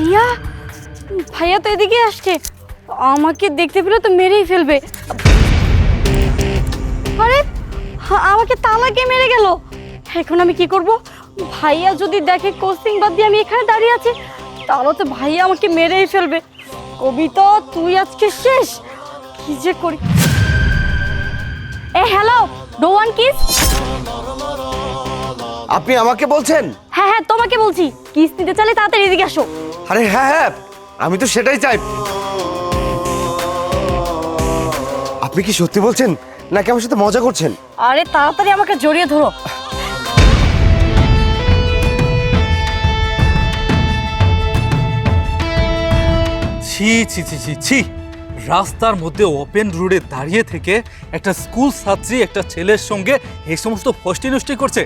ভাইয়া? ভাইয়া তো এদিকে আসছে। আমাকে দেখতে পেলে তো মেরেই ফেলবে। আরে আমাকে তালাকে মেরে গেল? এখন আমি কি করব? ভাইয়া যদি দেখে কোচিং বাদ দিয়ে আমি এখানে দাঁড়িয়ে আছি তাহলে তো ভাইয়া আমাকে মেরেই ফেলবে। কবিতা তুই আজকে শেষ। কি যে করি। এ হ্যালো ডো ওয়ান কিস আপনি আমাকে বলছেন? হ্যাঁ হ্যাঁ তোমাকে বলছি। কিস নিতে চাইলে তাড়াতাড়ি এদিকে আসো। আরে হ্যাঁ হ্যাঁ আমি তো সেটাই চাই। আপনি কি সত্যি বলছেন নাকি আমার সাথে মজা করছেন? আরে তাড়াতাড়ি আমাকে জড়িয়ে ধরো। ছি ছি ছি ছি ছি। রাস্তার মধ্যে ওপেন রোডে দাঁড়িয়ে থেকে একটা স্কুল ছাত্রী একটা ছেলের সঙ্গে এই সমস্ত ফষ্টি নষ্টি করছে।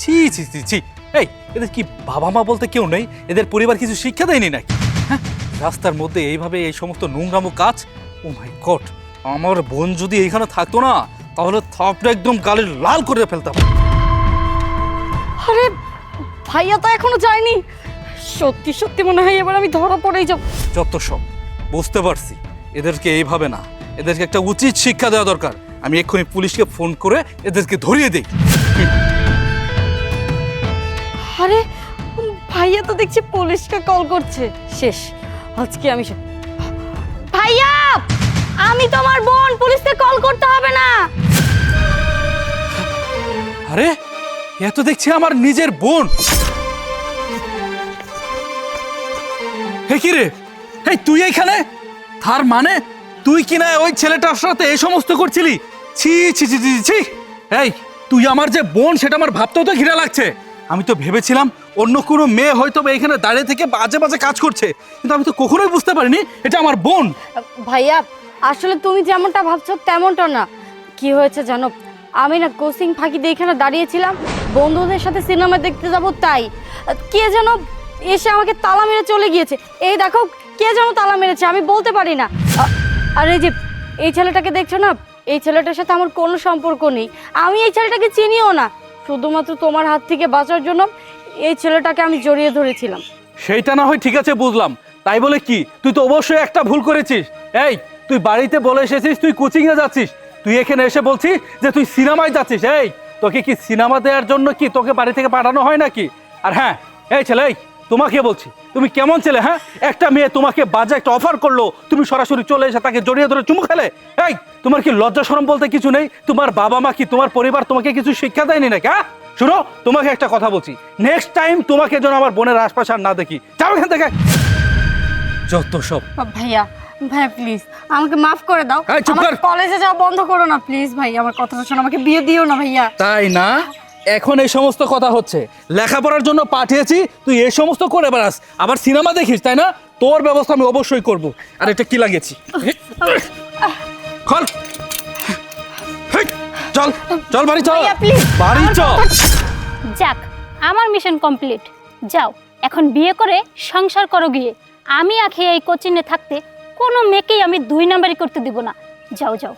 ছি ছি ছি ছি। এই এদের কি বাবা মা বলতে কেউ নেই? এদের পরিবার কিছু শিক্ষা দেয়নি নাকি? হ্যাঁ রাস্তার মধ্যে এইভাবে এই সমস্ত নোংরামো কাজ? ও মাই গড আমার বোন যদি এইখানে থাকতো না তাহলে থাপটা একদম গালে লাল করে ফেলতাম। আরে ভাইয়া তো এখনও যায়নি। সত্যি সত্যি মনে হয় এবার আমি ধরা পড়েই যাব। যত সব বুঝতে পারছি। এদেরকে এইভাবে না এদেরকে একটা উচিত শিক্ষা দেওয়া দরকার। আমি এক্ষুনি পুলিশকে ফোন করে এদেরকে ধরিয়ে দিই। আরে, ভাইয়া তো দেখছি পুলিশকে কল করছে। শেষ, আজকে আমি। ভাইয়া, আমি তোমার বোন, পুলিশকে কল করতে হবে না। আরে, এ দেখছি আমার নিজের বোন। হে কি রে? এই, তুই এইখানে? তার মানে তুই কি না ওই ছেলেটার সাথে এই সমস্ত করছিলি? ছি ছি ছি ছি ছি। এই, তুই আমার যে বোন, সেটা আমার ভাবতেও তো ঘৃণা লাগছে। আমি তো ভেবেছিলাম অন্য কোনো মেয়ে হয়তো এখানে দাঁড়িয়ে থেকে বাজে বাজে কাজ করছে। কিন্তু আমি তো কখনোই বুঝতে পারিনি এটা আমার বোন। ভাইয়া, আসলে তুমি যেমনটা ভাবছ তেমনটা না। কি হয়েছে জানো? আমি না কোচিং ফাঁকি দিয়ে এখানে দাঁড়িয়েছিলাম। বন্ধুদের সাথে সিনেমা দেখতে যাব তাই। কে যেন এসে আমাকে তালা মেরে চলে গিয়েছে। এই দেখো, কে যেন তালা মেরেছে, আমি বলতে পারি না। আর এই যে, এই ছেলেটাকে দেখছ না? এই ছেলেটার সাথে আমার কোনো সম্পর্ক নেই। আমি এই ছেলেটাকে চিনিও না। শুধুমাত্র তোমার হাত থেকে বাঁচার জন্য এই ছেলেটাকে আমি জড়িয়ে ধরেছিলাম। সেইটা না হয় ঠিক আছে, বুঝলাম। তাই বলে কি? তুই তো অবশ্যই একটা ভুল করেছিস। এই, তুই বাড়িতে বলে এসেছিস, তুই কোচিংয়ে যাচ্ছিস। তুই এখানে এসে বলছিস যে তুই সিনেমায় যাচ্ছিস। এই, তোকে কি সিনেমা দেওয়ার জন্য কি তোকে বাড়ি থেকে পাঠানো হয় নাকি? আর হ্যাঁ এই ছেলে, এই। তোমাকে বলছি তুমি কেমন ছেলে হ্যাঁ? একটা মেয়ে তোমাকে বাজে একটা অফার করল তুমি সরাসরি চলে এসে তাকে জড়িয়ে ধরে চুমু খেলে? এই তোমার কি লজ্জা শরম বলতে কিছু নেই? তোমার বাবা মা কি তোমার পরিবার তোমাকে কিছু শিক্ষা দেয়নি নাকি হ্যাঁ? শুনো তোমাকে একটা কথা বলছি। নেক্সট টাইম তোমাকে যেন আমার বোনের আশপাশ আর না দেখি। যাও এখান থেকে। যত সব। ভাইয়া ভাইয়া প্লিজ আমাকে মাফ করে দাও। আমার কলেজে যাওয়া বন্ধ করো না প্লিজ ভাই আমার কথাটা শোনো আমাকে বিয়ে দিও না ভাইয়া। তাই না? এখন এই সমস্ত কথা হচ্ছে। লেখাপড়ার জন্য পাঠিয়েছি তুই এই সমস্ত করে বেড়াস। আবার সিনেমা দেখিস তাই না? তোর ব্যবস্থা আমি অবশ্যই করব। আর এটা কি লাগিয়েছি? খল। চল চল বাড়ি চল। বাড়ি চল। যাক আমার মিশন কমপ্লিট যাও এখন বিয়ে করে সংসার করো গিয়ে। আমি আখে এই কোচিনে থাকতে কোনো মেয়েকেই আমি দুই নাম্বারই করতে দিব না। যাও যাও।